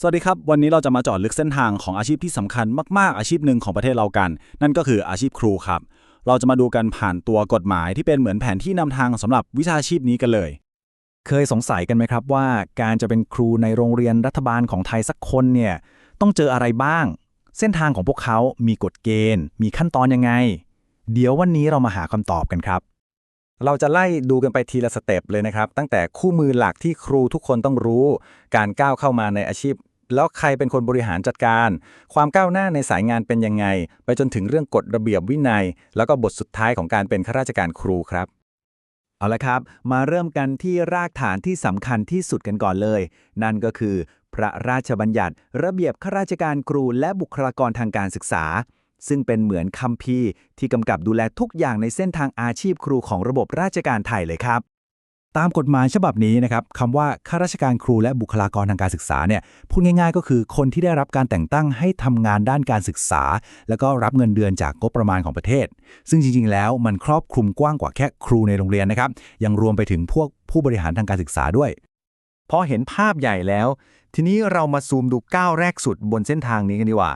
สวัสดีครับ วันนี้เราจะมาจาะลึกเส้นทางของอาชีพที่สำคัญมาก ๆ อาชีพหนึ่งของประเทศเรากัน นั่นก็คืออาชีพครูครับ เราจะมาดูกันผ่านตัวกฎหมายที่เป็นเหมือนแผนที่นำทางสำหรับวิชาชีพนี้กันเลย เคยสงสัยกันไหมครับว่า การจะเป็นครูในโรงเรียนรัฐบาลของไทยสักคนเนี่ยต้องเจออะไรบ้าง เส้นทางของพวกเขา มีกฎเกณฑ์ มีขั้นตอนยังไง เดี๋ยววันนี้เรามาหาคำตอบกันครับ เราจะไล่ดูกันไปทีละสเต็ปเลยนะครับ ตั้งแต่คู่มือหลักที่ครูทุกคนต้องรู้ การก้าวเข้ามาในอาชีพ แล้วใครเป็นคนบริหารจัดการ ความก้าวหน้าในสายงานเป็นยังไง ไปจนถึงเรื่องกฎระเบียบวินัย แล้วก็บทสุดท้ายของการเป็นข้าราชการครูครับ เอาละครับ มาเริ่มกันที่รากฐานที่สำคัญที่สุดกันก่อนเลย นั่นก็คือ พระราชบัญญัติ ระเบียบข้าราชการครูและบุคลากรทางการศึกษา ซึ่งเป็นเหมือนคัมภีร์ที่กำกับดูแลทุกอย่างในเส้นทางอาชีพครูของระบบราชการไทยเลยครับ ตามกฎหมายฉบับนี้นะครับคำว่าข้าราชการครูและบุคลากรทางการศึกษาเนี่ยพูดง่าย ๆ ก็คือคนที่ได้รับการแต่งตั้งให้ทำงานด้านการศึกษา แล้วก็รับเงินเดือนจากงบประมาณของประเทศ ซึ่งจริง ๆ แล้วมันครอบคลุมกว้างกว่าแค่ครูในโรงเรียนนะครับ ยังรวมไปถึงพวกผู้บริหารทางการศึกษาด้วยพอเห็นภาพใหญ่แล้ว ทีนี้เรามาซูมดูก้าวแรกสุดบนเส้นทางนี้กันดีกว่า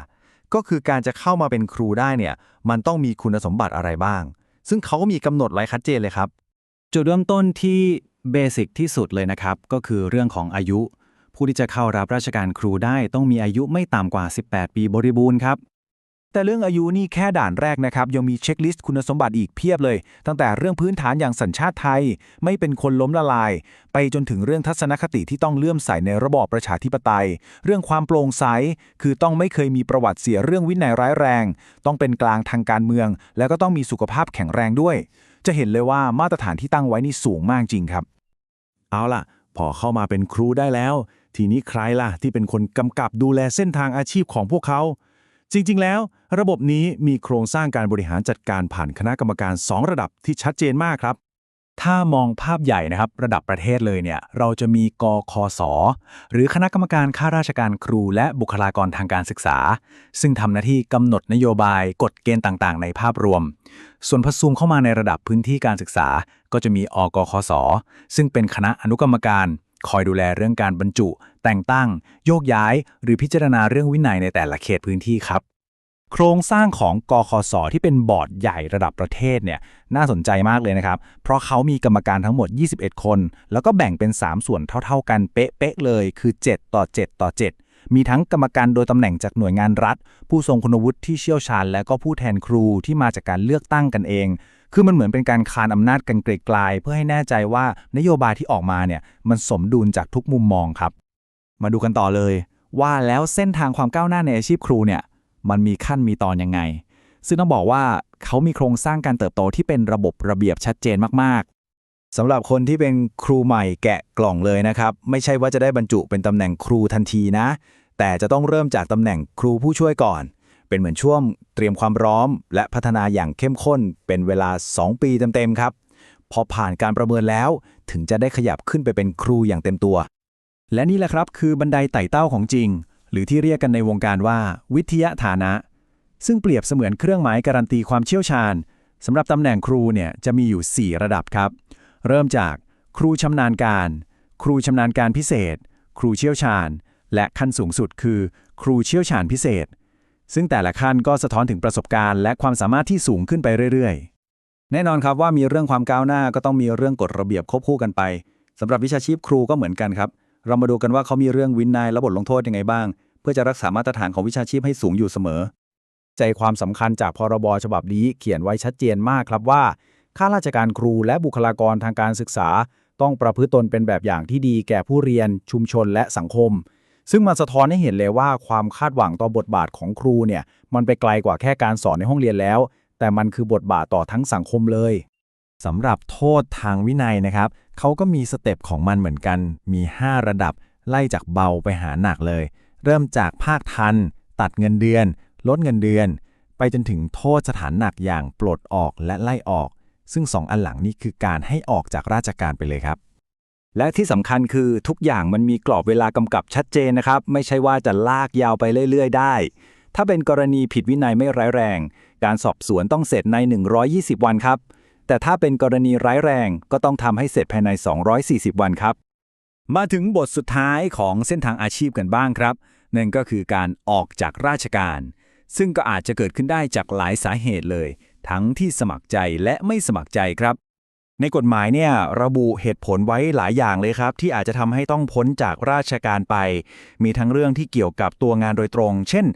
ก็คือการจะเข้ามาเป็นครูได้เนี่ยมันต้องมีคุณสมบัติอะไรบ้าง ซึ่งเขาก็มีกำหนดไว้ชัดเจนเลยครับ จุดเริ่มต้นที่ เบสิกที่สุดเลยนะครับ ก็คือเรื่องของอายุ ผู้ที่จะเข้ารับราชการครูได้ต้องมีอายุไม่ต่ำกว่า 18 ปีบริบูรณ์ครับ แต่เรื่องอายุนี่แค่ด่านแรกนะครับ ยังมีเช็คลิสต์คุณสมบัติอีกเพียบเลย ตั้งแต่เรื่องพื้นฐานอย่างสัญชาติไทย ไม่เป็นคนล้มละลาย ไปจนถึงเรื่องทัศนคติที่ต้องเลื่อมใสในระบอบประชาธิปไตย เรื่องความโปร่งใส คือต้องไม่เคยมีประวัติเสียเรื่องวินัยร้ายแรง ต้องเป็นกลางทางการเมือง แล้วก็ต้องมีสุขภาพแข็งแรงด้วย จะเห็นเลยว่ามาตรฐานที่ตั้งไว้นี่สูงมากจริงครับ เอาล่ะ พอเข้ามาเป็นครูได้แล้ว ทีนี้ใครล่ะที่เป็นคนกำกับดูแลเส้นทางอาชีพของพวกเขา จริง ๆ แล้ว ระบบนี้มีโครงสร้างการบริหารจัดการผ่านคณะกรรมการ 2 ระดับที่ชัดเจนมากครับ ถ้ามองภาพใหญ่นะครับระดับประเทศเลยเนี่ยเราจะมีกคสหรือคณะกรรมการข้าราชการครูและบุคลากรทางการศึกษา ซึ่งทำหน้าที่กำหนดนโยบายกฎเกณฑ์ต่างๆ ในภาพรวม ส่วนพอซูมเข้ามาในระดับพื้นที่การศึกษา ก็จะมีอกคสซึ่งเป็นคณะอนุกรรมการ คอยดูแลเรื่องการบรรจุ แต่งตั้ง โยกย้าย หรือพิจารณาเรื่องวินัยในแต่ละเขตพื้นที่ครับ โครงสร้างของกคสที่เป็นบอร์ดใหญ่ระดับประเทศเนี่ยน่าสนใจมากเลยนะครับ เพราะเขามีกรรมการทั้งหมด 21 คน แล้วก็แบ่งเป็น 3 ส่วนเท่า ๆ กันเป๊ะๆเลย คือ 7 ต่อ 7 ต่อ 7มีทั้งกรรมการโดยตำแหน่งจากหน่วยงานรัฐ ผู้ทรงคุณวุฒิที่เชี่ยวชาญ และก็ผู้แทนครูที่มาจากการเลือกตั้งกันเอง คือมันเหมือนเป็นการคานอำนาจกันไกลๆเพื่อให้แน่ใจว่านโยบายที่ออกมาเนี่ยมันสมดุลจากทุกมุมมองครับ มาดูกันต่อเลย ว่าแล้วเส้นทางความก้าวหน้าในอาชีพครูเนี่ย มันมีขั้นมีตอนยังไง ซึ่งต้องบอกว่าเขามีโครงสร้างการเติบโตที่เป็นระบบระเบียบชัดเจนมากๆสำหรับคนที่เป็นครูใหม่แกะกล่องเลยนะครับ ไม่ใช่ว่าจะได้บรรจุเป็นตำแหน่งครูทันทีนะ แต่จะต้องเริ่มจากตำแหน่งครูผู้ช่วยก่อน เป็นเหมือนช่วงเตรียมความพร้อม และพัฒนาอย่างเข้มข้น เป็นเวลา 2 ปีเต็มๆครับพอผ่านการประเมินแล้วถึงจะได้ขยับขึ้นไปเป็นครูอย่างเต็มตัว และนี่แหละครับคือบันไดไต่เต้าของจริง หรือที่เรียกกันในวงการว่า วิทยาฐานะ ซึ่งเปรียบเสมือนเครื่องหมายการันตีความเชี่ยวชาญสำหรับตำแหน่งครูเนี่ยจะมีอยู่ 4 ระดับครับ เริ่มจากครูชำนาญการ ครูชำนาญการพิเศษ ครูเชี่ยวชาญ และขั้นสูงสุดคือ ครูเชี่ยวชาญพิเศษ ซึ่งแต่ละขั้นก็สะท้อนถึงประสบการณ์ และความสามารถที่สูงขึ้นไปเรื่อยๆ แน่นอนครับว่ามีเรื่องความก้าวหน้าก็ต้องมีเรื่องกฎระเบียบควบคู่กันไปสำหรับวิชาชีพครูก็เหมือนกันครับ เรามาดูกันว่าเขามีเรื่องวินัยและบทลงโทษยังไงบ้าง เพื่อจะรักษามาตรฐานของวิชาชีพให้สูงอยู่เสมอ ใจความสำคัญจากพรบฉบับนี้เขียนไว้ชัดเจนมากครับว่าข้าราชการครูและบุคลากรทางการศึกษา ต้องประพฤติตนเป็นแบบอย่างที่ดีแก่ผู้เรียน ชุมชนและสังคม ซึ่งมันสะท้อนให้เห็นเลยว่าความคาดหวังต่อบทบาทของครูเนี่ยมันไปไกลกว่าแค่การสอนในห้องเรียนแล้ว แต่มันคือบทบาทต่อทั้งสังคมเลยสำหรับโทษทางวินัยนะครับ เขาก็มีสเต็ปของมันเหมือนกัน มี 5 ระดับ ไล่จากเบาไปหาหนักเลย เริ่มจากภาคทัน ตัดเงินเดือน ลดเงินเดือน ไปจนถึงโทษสถานหนักอย่างปลดออกและไล่ออก ซึ่งสองอันหลังนี้คือการให้ออกจากราชการไปเลยครับ และที่สำคัญคือทุกอย่างมันมีกรอบเวลากำกับชัดเจนนะครับ ไม่ใช่ว่าจะลากยาวไปเรื่อย ๆ ได้ ถ้าเป็นกรณีผิดวินัยไม่ร้ายแรง การสอบสวนต้องเสร็จใน 120 วันครับ แต่ถ้าเป็นกรณีร้ายแรงก็ต้องทำให้เสร็จภายใน 240 วันครับ มาถึงบทสุดท้ายของเส้นทางอาชีพกันบ้างครับ นั่นก็คือการออกจากราชการ ซึ่งก็อาจจะเกิดขึ้นได้จากหลายสาเหตุเลย ทั้งที่สมัครใจและไม่สมัครใจครับ ในกฎหมายเนี่ยระบุเหตุผลไว้หลายอย่างเลยครับ ที่อาจจะทำให้ต้องพ้นจากราชการไป มีทั้งเรื่องที่เกี่ยวกับตัวงานโดยตรง เช่น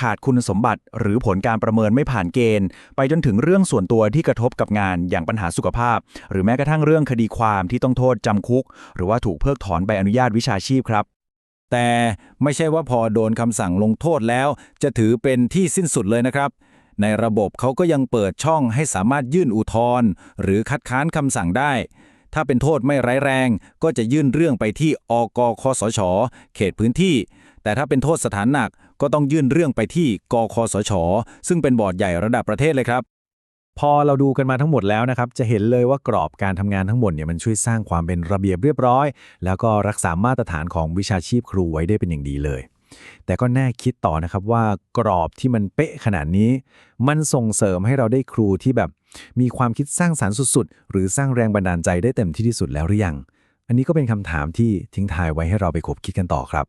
ขาดคุณสมบัติหรือผลการประเมินไม่ผ่านเกณฑ์ ไปจนถึงเรื่องส่วนตัวที่กระทบกับงานอย่างปัญหาสุขภาพ หรือแม้กระทั่งเรื่องคดีความที่ต้องโทษจำคุก หรือว่าถูกเพิกถอนใบอนุญาตวิชาชีพครับแต่ไม่ใช่ว่าพอโดนคำสั่งลงโทษแล้ว จะถือเป็นที่สิ้นสุดเลยนะครับ ในระบบเขาก็ยังเปิดช่องให้สามารถยื่นอุทธรณ์หรือคัดค้านคำสั่งได้ ถ้าเป็นโทษไม่ร้ายแรง ก็จะยื่นเรื่องไปที่อกคสช เขตพื้นที่ แต่ถ้าเป็นโทษสถานหนักก็ต้องยื่นเรื่องไปที่กคสช ซึ่งเป็นบอร์ดใหญ่ระดับประเทศเลยครับ พอเราดูกันมาทั้งหมดแล้วนะครับ จะเห็นเลยว่ากรอบการทำงานทั้งหมดเนี่ยมันช่วยสร้างความเป็นระเบียบเรียบร้อย แล้วก็รักษามาตรฐานของวิชาชีพครูไว้ได้เป็นอย่างดีเลย แต่ก็แน่คิดต่อนะครับว่ากรอบที่มันเป๊ะขนาดนี้ มันส่งเสริมให้เราได้ครูที่แบบ มีความคิดสร้างสารรค์สุดๆ หรือสร้างแรงบันดาลใจได้เต็มที่ที่สุดแล้วหรือยัง อันนี้ก็เป็นคำถามที่ทิ้งทายไว้ให้เราไปคบคิดกันต่อครับ